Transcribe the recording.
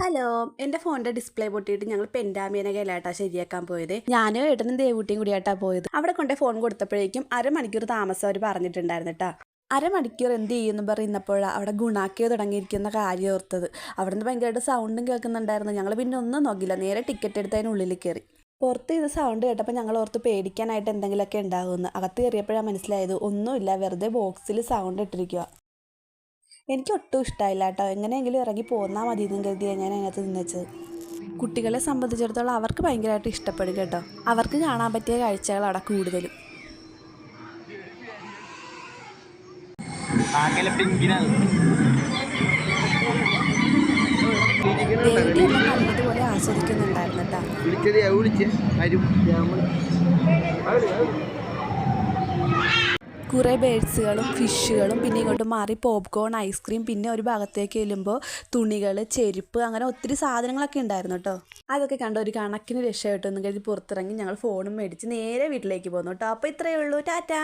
Hello എന്റെ ഫോണിന്റെ display പൊട്ടിയിട്ട് ഞങ്ങൾ പെൻഡാമിയന കയ്യിലാട്ടാ ശരിയാക്കാൻ പോയത്. ഞാനും ഏട്ടനും ദേവൂട്ടിയും കൂടിയാട്ടാ പോയത്. അവിടെ കൊണ്ടേ ഫോൺ കൊടുത്തപ്പോഴേക്കും അരമണിക്കൂർ താമസം അവർ പറഞ്ഞിട്ടുണ്ടായിരുന്നു കേട്ടോ അരമണിക്കൂർ എന്ത് ചെയ്യുമെന്ന് പറയുന്നപ്പോഴാണ് അവിടെ ഗുണാക്കിയോ തുടങ്ങിയിരിക്കുന്ന കാര്യം ഓർത്തത്. അവിടെ നിന്ന് ഭയങ്കരമായിട്ട് സൗണ്ടും കേൾക്കുന്നുണ്ടായിരുന്നു. ഞങ്ങൾ പിന്നെ ഒന്നും നോക്കില്ല നേരെ ടിക്കറ്റ് എടുത്ത് അതിന് ഉള്ളിൽ കയറി പുറത്ത് ഇത് സൗണ്ട് കേട്ടപ്പോൾ ഞങ്ങൾ ഓർത്ത് പേടിക്കാനായിട്ട് എന്തെങ്കിലുമൊക്കെ ഉണ്ടാകുമെന്ന് അകത്ത് കയറിയപ്പോഴാണ് മനസ്സിലായത്. ഒന്നുമില്ല. വെറുതെ ബോക്സിൽ സൗണ്ട് ഇട്ടിരിക്കുക എനിക്ക് ഒട്ടും ഇഷ്ടമായില്ല കേട്ടോ. എങ്ങനെയെങ്കിലും ഇറങ്ങി പോന്നാൽ മതി എന്നും കരുതിയാണ് ഞാൻ അതിനകത്ത് നിന്നച്ചത് കുട്ടികളെ സംബന്ധിച്ചിടത്തോളം അവർക്ക് ഭയങ്കരമായിട്ട് ഇഷ്ടപ്പെടും കേട്ടോ. അവർക്ക് കാണാൻ പറ്റിയ കാഴ്ചകൾ അവിടെ കൂടുതലും. നല്ലതുപോലെ ആസ്വദിക്കുന്നുണ്ടായിരുന്നു കേട്ടോ. കുറേ ബേഡ്സുകളും ഫിഷുകളും പിന്നെ ഇങ്ങോട്ട് മാറി പോപ്കോൺ ഐസ്ക്രീം പിന്നെ ഒരു ഭാഗത്തേക്ക് ചെല്ലുമ്പോൾ തുണികൾ ചെരുപ്പ് അങ്ങനെ ഒത്തിരി സാധനങ്ങളൊക്കെ ഉണ്ടായിരുന്നു കേട്ടോ. അതൊക്കെ കണ്ട ഒരു കണക്കിന് രക്ഷപ്പെട്ടു എന്ന് കരുതി പുറത്തിറങ്ങി ഞങ്ങൾ ഫോണും മേടിച്ച് നേരെ വീട്ടിലേക്ക് പോന്നു കേട്ടോ. അപ്പോൾ ഇത്രയേ ഉള്ളൂ. ടാറ്റാ.